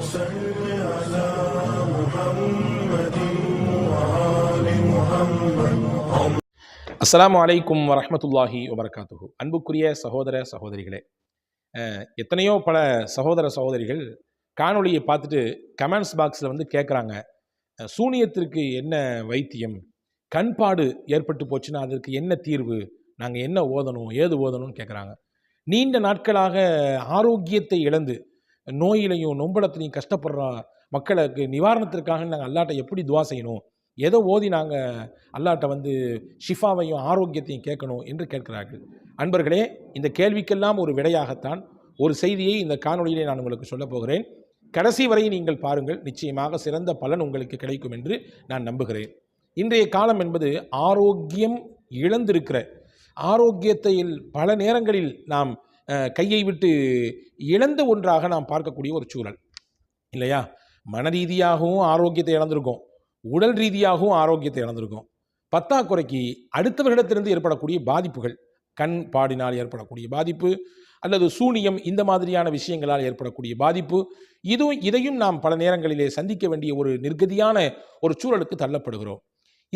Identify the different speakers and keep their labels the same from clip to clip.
Speaker 1: صل على محمد وآل محمد
Speaker 2: அஸ்ஸலாமு அலைக்கும் வரஹ்மத்துல்லாஹி வபரகாத்துஹு அன்புக்குரிய சகோதர சகோதரிகளே அஹ், எத்தனையோ பல சகோதர சகோதரிகள் காணொளியை பார்த்துட்டு கமெண்ட்ஸ் பாக்ஸில் வந்து கேட்குறாங்க சூனியத்திற்கு என்ன வைத்தியம் கண்பாடு ஏற்பட்டு போச்சுன்னா அதற்கு என்ன தீர்வு நாங்கள் என்ன ஓதணும் ஏது ஓதணும்னு கேட்குறாங்க நீண்ட நாட்களாக ஆரோக்கியத்தை இழந்து நோயிலையும் நொம்பலத்திலையும் கஷ்டப்படுற மக்களுக்கு நிவாரணத்திற்காக நாங்கள் அல்லாட்ட எப்படி துவா செய்யணும்? எதை ஓதி நாங்கள் அல்லாட்ட வந்து ஷிஃபாவையும் ஆரோக்கியத்தையும் கேட்கணும் என்று கேட்கிறார்கள். அன்பர்களே இந்த கேள்விக்கெல்லாம் ஒரு விடையாகத்தான் ஒரு செய்தியை இந்த காணொலியிலே நான் உங்களுக்கு சொல்லப் போகிறேன். கடைசி வரை நீங்கள் பாருங்கள் நிச்சயமாக சிறந்த பலன் உங்களுக்கு கிடைக்கும் என்று நான் நம்புகிறேன். இன்றைய காலம் என்பது ஆரோக்கியம் இழந்திருக்கிற ஆரோக்கியத்தையில் பல நேரங்களில் நாம் கையை விட்டு இழந்த ஒன்றாக நாம் பார்க்கக்கூடிய ஒரு சூழல். இல்லையா? மன ரீதியாகவும் ஆரோக்கியத்தை இழந்திருக்கோம். உடல் ரீதியாகவும் ஆரோக்கியத்தை இழந்திருக்கோம். பத்தாக்குறைக்கு அடுத்தவர்களிடத்திலிருந்து ஏற்படக்கூடிய பாதிப்புகள் கண் பாடினால் ஏற்படக்கூடிய பாதிப்பு அல்லது சூனியம் இந்த மாதிரியான விஷயங்களால் ஏற்படக்கூடிய பாதிப்பு இதுவும் இதையும் நாம் பல நேரங்களிலே சந்திக்க வேண்டிய ஒரு நிர்கதியான ஒரு சூழலுக்கு தள்ளப்படுகிறோம்.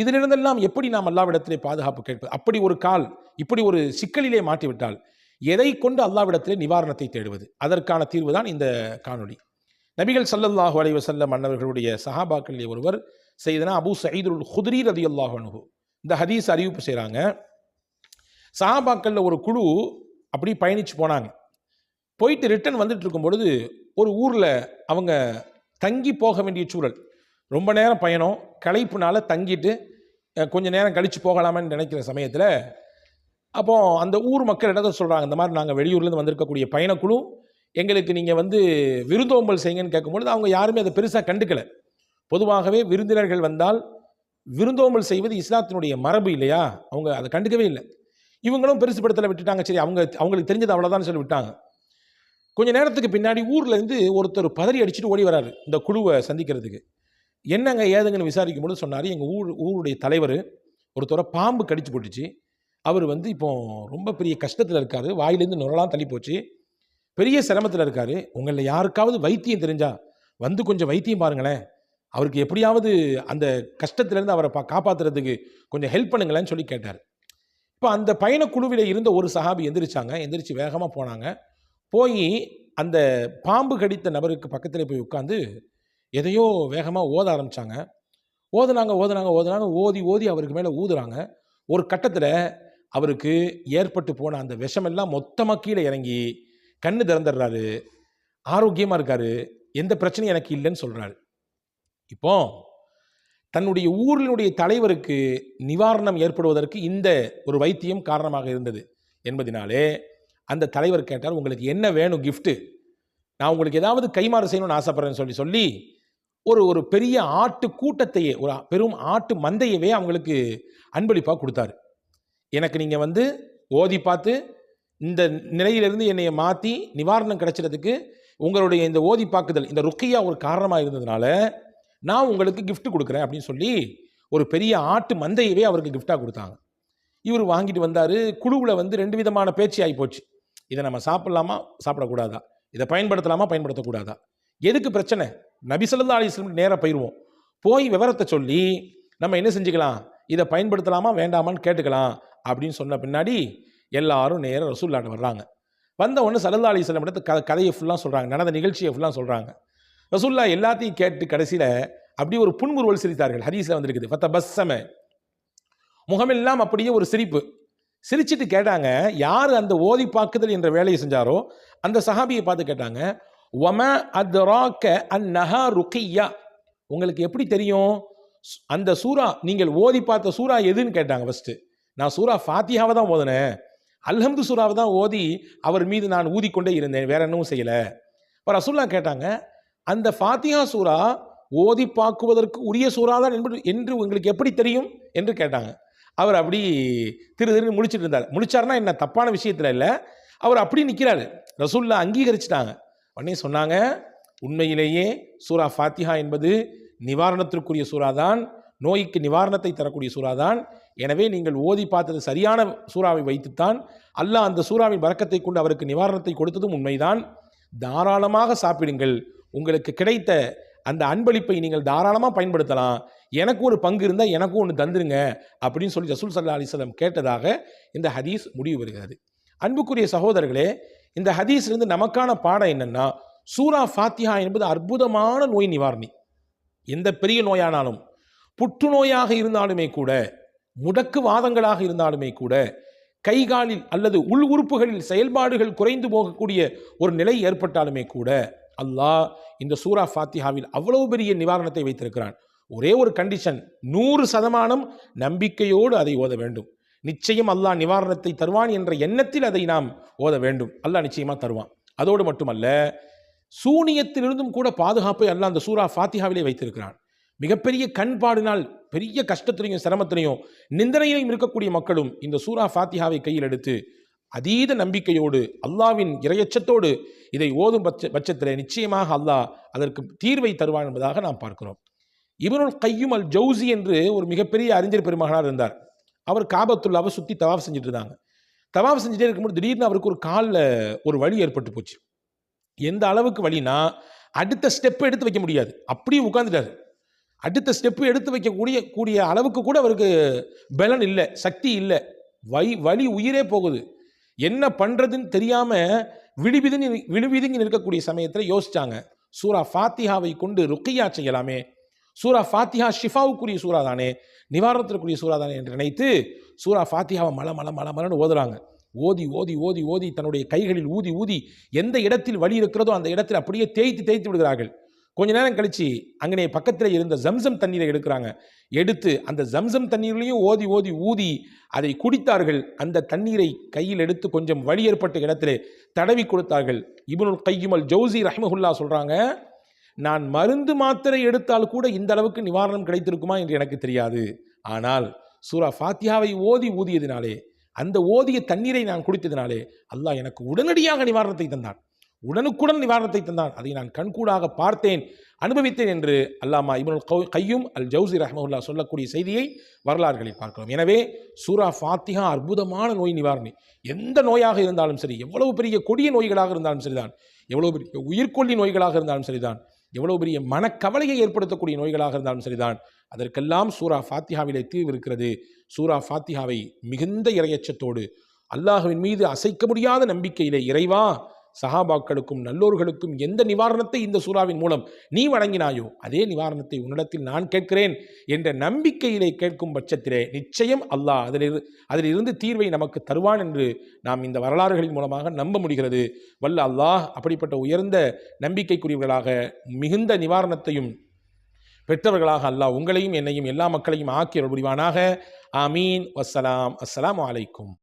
Speaker 2: இதிலிருந்தெல்லாம் எப்படி நாம் அல்லாவிடத்திலே பாதுகாப்பு கேட்பது? அப்படி ஒரு கால் இப்படி ஒரு சிக்கலிலே மாட்டிவிட்டால் எதை கொண்டு அல்லாவிடத்திலே நிவாரணத்தை தேடுவது? அதற்கான தீர்வு தான் இந்த காணொளி. நபிகள் சல்லல்லாஹு அலைவ செல்ல அன்னவர்களுடைய சஹாபாக்களில் ஒருவர் செய்தனா அபு சயீதுல் ஹுத்ரி ரதியல்லாஹு அன்ஹு. இந்த ஹதீஸ் அறிவிப்பு செய்கிறாங்க சஹாபாக்களில் ஒரு குழு அப்படி பயணிச்சு போனாங்க. போயிட்டு ரிட்டர்ன் வந்துட்டு இருக்கும் பொழுது ஒரு ஊரில் அவங்க தங்கி போக வேண்டிய சூழல். ரொம்ப நேரம் பயணம் களைப்புனால தங்கிட்டு கொஞ்சம் கொஞ்ச நேரம் கழித்து போகலாமான்னு நினைக்கிற சமயத்தில் அப்போ அந்த ஊர் மக்கள் என்ன சொல்கிறாங்க இந்த மாதிரி நாங்கள் வெளியூர்லேருந்து வந்திருக்கக்கூடிய பயணக்குழு எங்களுக்கு நீங்கள் வந்து விருந்தோம்பல் செய்யுங்கன்னு கேட்கும்பொழுது அவங்க யாருமே அதை பெருசாக கண்டுக்கல. பொதுவாகவே விருந்தினர்கள் வந்தால் விருந்தோம்பல் செய்வது இஸ்லாத்தினுடைய மரபு இல்லையா? அவங்க அதை கண்டுக்கவே இல்லை. இவங்களும் பெருசுப்படுத்தலை விட்டுட்டாங்க. சரி அவங்க அவங்களுக்கு தெரிஞ்சது அவ்வளோதான் சொல்லி விட்டாங்க. கொஞ்ச நேரத்துக்கு பின்னாடி ஊர்லேருந்து ஒருத்தர் பதறி அடிச்சுட்டு ஓடி வராரு இந்த குழுவை சந்திக்கிறதுக்கு. என்னங்க ஏதுங்கன்னு விசாரிக்கும் பொழுது சொன்னார் எங்கள் ஊர் ஊருடைய தலைவர் ஒருத்தரை பாம்பு கடிச்சு போட்டுச்சு. அவர் வந்து இப்போ ரொம்ப பெரிய கஷ்டத்தில் இருக்காரு. வாயிலேருந்து நுரலாம் தள்ளி போச்சு பெரிய சிரமத்தில் இருக்காரு. உங்களில் யாருக்காவது வைத்தியம் தெரிஞ்சா வந்து கொஞ்சம் வைத்தியம் பாருங்களேன். அவருக்கு எப்படியாவது அந்த கஷ்டத்திலேருந்து அவரை பா காப்பாற்றுறதுக்கு கொஞ்சம் ஹெல்ப் பண்ணுங்களேன்னு சொல்லி கேட்டார். இப்போ அந்த பயணக்குழுவில் இருந்த ஒரு சஹாபி எந்திரிச்சாங்க. எந்திரிச்சு வேகமாக போனாங்க. போய் அந்த பாம்பு கடித்த நபருக்கு பக்கத்தில் போய் உட்காந்து எதையோ வேகமாக ஓத ஆரம்பித்தாங்க ஓதுனாங்க ஓதுனாங்க ஓதுனாங்க. ஓதி ஓதி அவருக்கு மேலே ஊதுறாங்க. ஒரு கட்டத்தில் அவருக்கு ஏற்பட்டு போன அந்த விஷமெல்லாம் மொத்தமாக கீழே இறங்கி கண்ணு திறந்துடுறாரு. ஆரோக்கியமாக இருக்காரு. எந்த பிரச்சனையும் எனக்கு இல்லைன்னு சொல்கிறாரு இப்போ தன்னுடைய ஊரினுடைய தலைவருக்கு நிவாரணம் ஏற்படுவதற்கு இந்த ஒரு வைத்தியம் காரணமாக இருந்தது என்பதினாலே அந்த தலைவர் கேட்டார் உங்களுக்கு என்ன வேணும் கிஃப்ட்டு நான் உங்களுக்கு ஏதாவது கைமாறு செய்யணும்னு ஆசைப்படுறேன்னு சொல்லி சொல்லி ஒரு ஒரு பெரிய ஆட்டு கூட்டத்தையே ஒரு பெரும் ஆட்டு மந்தையவே அவங்களுக்கு அன்பளிப்பாக கொடுத்தாரு. எனக்கு நீங்கள் வந்து ஓதி பார்த்து இந்த நிலையிலிருந்து என்னை மாற்றி நிவாரணம் கிடைச்சதுக்கு உங்களுடைய இந்த ஓதி பார்க்குதல் இந்த ருக்கையா ஒரு காரணமாக இருந்ததுனால நான் உங்களுக்கு கிஃப்ட் கொடுக்குறேன் அப்படின்னு சொல்லி ஒரு பெரிய ஆட்டு மந்தையவே அவருக்கு கிஃப்டாக கொடுத்தாங்க. இவர் வாங்கிட்டு வந்தார் குழுவில் வந்து ரெண்டு விதமான பேச்சு ஆகி போச்சு. இதை நம்ம சாப்பிட்லாமா? சாப்பிடக்கூடாதா? இதை பயன்படுத்தலாமா? பயன்படுத்தக்கூடாதா? எதுக்கு பிரச்சனை? நபிசல்லா ஸல்லல்லாஹு நேராக போயிடுவோம் போய் விவரத்தை சொல்லி நம்ம என்ன செஞ்சுக்கலாம்? இதை பயன்படுத்தலாமா? வேண்டாமான்னு கேட்டுக்கலாம். அப்படின்னு சொன்ன பின்னாடி எல்லாரும் நேராக ரசூல்லாட்ட வர்றாங்க. வந்த உடனே சல்லல்லா அலி சொல்லம் இடத்து க கதையை ஃபுல்லாக சொல்கிறாங்க நடந்த நிகழ்ச்சியை ஃபுல்லாக சொல்கிறாங்க ரசூல்லா எல்லாத்தையும் கேட்டு கடைசியில் அப்படி ஒரு புன்முறுவல் சிரித்தார்கள். ஹதீஸில் வந்திருக்குது. ஃபத்த பஸ்ஸம முகமெல்லாம் அப்படியே ஒரு சிரிப்பு. சிரிச்சிட்டு கேட்டாங்க யார் அந்த ஓதி பாக்குதல் என்ற வேலையை செஞ்சாரோ? அந்த சஹாபியை பார்த்து கேட்டாங்க ஒம அத்ராக்க அந்நஹா ருக்கையா. உங்களுக்கு எப்படி தெரியும்? அந்த சூரா நீங்கள் ஓதி பார்த்த சூரா எதுன்னு? கேட்டாங்க ஃபஸ்ட்டு நான் சூரா ஃபாத்தியாவை தான் ஓதினேன். அல்ஹம்து சூறாவை தான் ஓதி அவர் மீது நான் ஊதிக்கொண்டே இருந்தேன். வேற என்னவும் செய்யலை. இப்போ ரசூல்லா கேட்டாங்க அந்த ஃபாத்தியா சூரா ஓதி பார்க்குவதற்கு உரிய சூறா தான் என்பது என்று உங்களுக்கு எப்படி தெரியும்? என்று கேட்டாங்க. அவர் அப்படி திரு திரு முடிச்சுட்டு இருந்தார். முழிச்சாருன்னா என்ன தப்பான விஷயத்தில் இல்லை. அவர் அப்படி நிற்கிறாரு ரசூல்லா அங்கீகரிச்சிட்டாங்க. உடனே சொன்னாங்க உண்மையிலேயே சூரா ஃபாத்திஹா என்பது நிவாரணத்திற்குரிய சூறா தான். நோய்க்கு நிவாரணத்தை தரக்கூடிய சூறா தான் எனவே நீங்கள் ஓதி பார்த்தது சரியான சூறாவை வைத்துத்தான் அல்லாஹ் அந்த சூறாவின் வரக்கத்தை கொண்டு அவருக்கு நிவாரணத்தை கொடுத்ததும் உண்மைதான். தாராளமாக சாப்பிடுங்கள். உங்களுக்கு கிடைத்த அந்த அன்பளிப்பை நீங்கள் தாராளமாக பயன்படுத்தலாம். எனக்கு ஒரு பங்கு இருந்தால் எனக்கும் ஒன்று தந்துருங்க அப்படின்னு சொல்லி ரசூல் சல்லா அலிஸ்லம் கேட்டதாக இந்த ஹதீஸ் முடிவு வருகிறது. அன்புக்குரிய சகோதரர்களே இந்த ஹதீஸ்லேருந்து நமக்கான பாடம் என்னன்னா சூரா ஃபாத்திஹா என்பது அற்புதமான நோய் நிவாரணி. எந்த பெரிய நோயானாலும் புற்றுநோயாக இருந்தாலுமே கூட முடக்கு வாதங்களாக இருந்தாலுமே கூட கைகாலில் அல்லது உள் உறுப்புகளில் செயல்பாடுகள் குறைந்து போகக்கூடிய ஒரு நிலை ஏற்பட்டாலுமே கூட அல்லாஹ் இந்த சூரா ஃபாத்திஹாவில் அவ்வளவு பெரிய நிவாரணத்தை வைத்திருக்கிறான். ஒரே ஒரு கண்டிஷன் நூறு சதமானம் நம்பிக்கையோடு அதை ஓத வேண்டும். நிச்சயம் அல்லாஹ் நிவாரணத்தை தருவான் என்ற எண்ணத்தில் அதை நாம் ஓத வேண்டும். அல்லாஹ் நிச்சயமாக தருவான். அதோடு மட்டுமல்ல சூனியத்திலிருந்தும் கூட பாதுகாப்பை அல்லாஹ் அந்த சூரா ஃபாத்திஹாவிலே வைத்திருக்கிறான். மிகப்பெரிய கண்பாடினால் பெரிய கஷ்டத்திலையும் சிரமத்திலையும் நிந்தனையிலையும் இருக்கக்கூடிய மக்களும் இந்த சூரா ஃபாத்திஹாவை கையில் எடுத்து அதீத நம்பிக்கையோடு அல்லாவின் இரையச்சத்தோடு இதை ஓதும் பட்ச பட்சத்தில் நிச்சயமாக அல்லாஹ் அதற்கு தீர்வை தருவான் என்பதாக நாம் பார்க்கிறோம். இவனுள் கையும் அல் ஜவுசி என்று ஒரு மிகப்பெரிய அறிஞர் பெருமகனார் இருந்தார். அவர் காபத்துள்ளாவை சுற்றி தவாஃப் செஞ்சுட்டு இருந்தாங்க. தவாஃப் செஞ்சுட்டே இருக்கும்போது திடீர்னு அவருக்கு ஒரு காலில் ஒரு வழி ஏற்பட்டு போச்சு. எந்த அளவுக்கு வழினா அடுத்த ஸ்டெப் எடுத்து வைக்க முடியாது. அப்படியே உட்காந்துட்டார் அடுத்த ஸ்டெப்பு எடுத்து வைக்கக்கூடிய கூடிய அளவுக்கு கூட அவருக்கு பலன் இல்லை சக்தி இல்லை. வை வலி உயிரே போகுது. என்ன பண்ணுறதுன்னு தெரியாமல் விடுவிதுன்னு விடுவிதுங்க இருக்கக்கூடிய சமயத்தில் யோசித்தாங்க சூரா ஃபாத்திஹாவை கொண்டு ருக்கையா செய்யலாமே. சூரா ஃபாத்திஹா ஷிஃபாவுக்குரிய சூறா தானே நிவாரணத்திற்குரிய சூறா தானே என்று நினைத்து சூரா ஃபாத்திஹாவை மல மல மல மலன்னு ஓதுறாங்க. ஓதி ஓதி ஓதி ஓதி தன்னுடைய கைகளில் ஊதி ஊதி எந்த இடத்தில் வலி இருக்கிறதோ அந்த இடத்தில் அப்படியே தேய்த்து தேய்த்து விடுகிறார்கள். கொஞ்ச நேரம் கழிச்சு அங்கனே பக்கத்தில் இருந்த ஜம்சம் தண்ணீரை எடுக்கிறாங்க. எடுத்து அந்த ஜம்சம் தண்ணீர்லையும் ஓதி ஓதி ஊதி அதை குடித்தார்கள். அந்த தண்ணீரை கையில் எடுத்து கொஞ்சம் வழி ஏற்பட்ட இடத்திலே தடவி கொடுத்தார்கள். இபுனுல் கையுமல் ஜௌசி ரஹ்மஹுல்லா சொல்கிறாங்க நான் மருந்து மாத்திரை எடுத்தால் கூட இந்த அளவுக்கு நிவாரணம் கிடைத்திருக்குமா? என்று எனக்கு தெரியாது. ஆனால் சூரா ஃபாத்தியாவை ஓதி ஊதியதினாலே அந்த ஓதிய தண்ணீரை நான் குடித்ததினாலே அல்லாஹ் எனக்கு உடனடியாக நிவாரணத்தை தந்தான். உடனுக்குடன் நிவாரணத்தை தந்தான். அதை நான் கண்கூடாக பார்த்தேன் அனுபவித்தேன் என்று அல்லாமா இபுல் கையும் அல் ஜவுசி ரஹ்மஹுல்லா சொல்லக்கூடிய செய்தியை வரலாறுகளில் பார்க்கிறோம். எனவே சூரா ஃபாத்திஹா அற்புதமான நோய் நிவாரணி. எந்த நோயாக இருந்தாலும் சரி எவ்வளவு பெரிய கொடிய நோய்களாக இருந்தாலும் சரிதான். எவ்வளவு பெரிய உயிர்கொல்லி நோய்களாக இருந்தாலும் சரிதான். எவ்வளவு பெரிய மனக்கவலையை ஏற்படுத்தக்கூடிய நோய்களாக இருந்தாலும் சரிதான். அதற்கெல்லாம் சூரா ஃபாத்திஹாவிலே தீர்வு இருக்கிறது. சூரா ஃபாத்திஹாவை மிகுந்த இரையச்சத்தோடு அல்லாஹுவின் மீது அசைக்க முடியாத நம்பிக்கையிலே இறைவா சஹாபாக்களுக்கும் நல்லோர்களுக்கும் எந்த நிவாரணத்தை இந்த சூறாவின் மூலம் நீ வழங்கினாயோ அதே நிவாரணத்தை உன்னிடத்தில் நான் கேட்கிறேன் என்ற நம்பிக்கையிலே கேட்கும் பட்சத்திலே நிச்சயம் அல்லாஹ் அதிலிரு அதிலிருந்து தீர்வை நமக்கு தருவான் என்று நாம் இந்த வரலாறுகளின் மூலமாக நம்ப முடிகிறது. வல்ல அல்லாஹ் அப்படிப்பட்ட உயர்ந்த நம்பிக்கைக்குரியவர்களாக மிகுந்த நிவாரணத்தையும் பெற்றவர்களாக அல்லாஹ் உங்களையும் என்னையும் எல்லா மக்களையும் ஆக்கி புரிவானாக ஆமீன். வசலாம் அஸ்லாம் அலைக்கும்.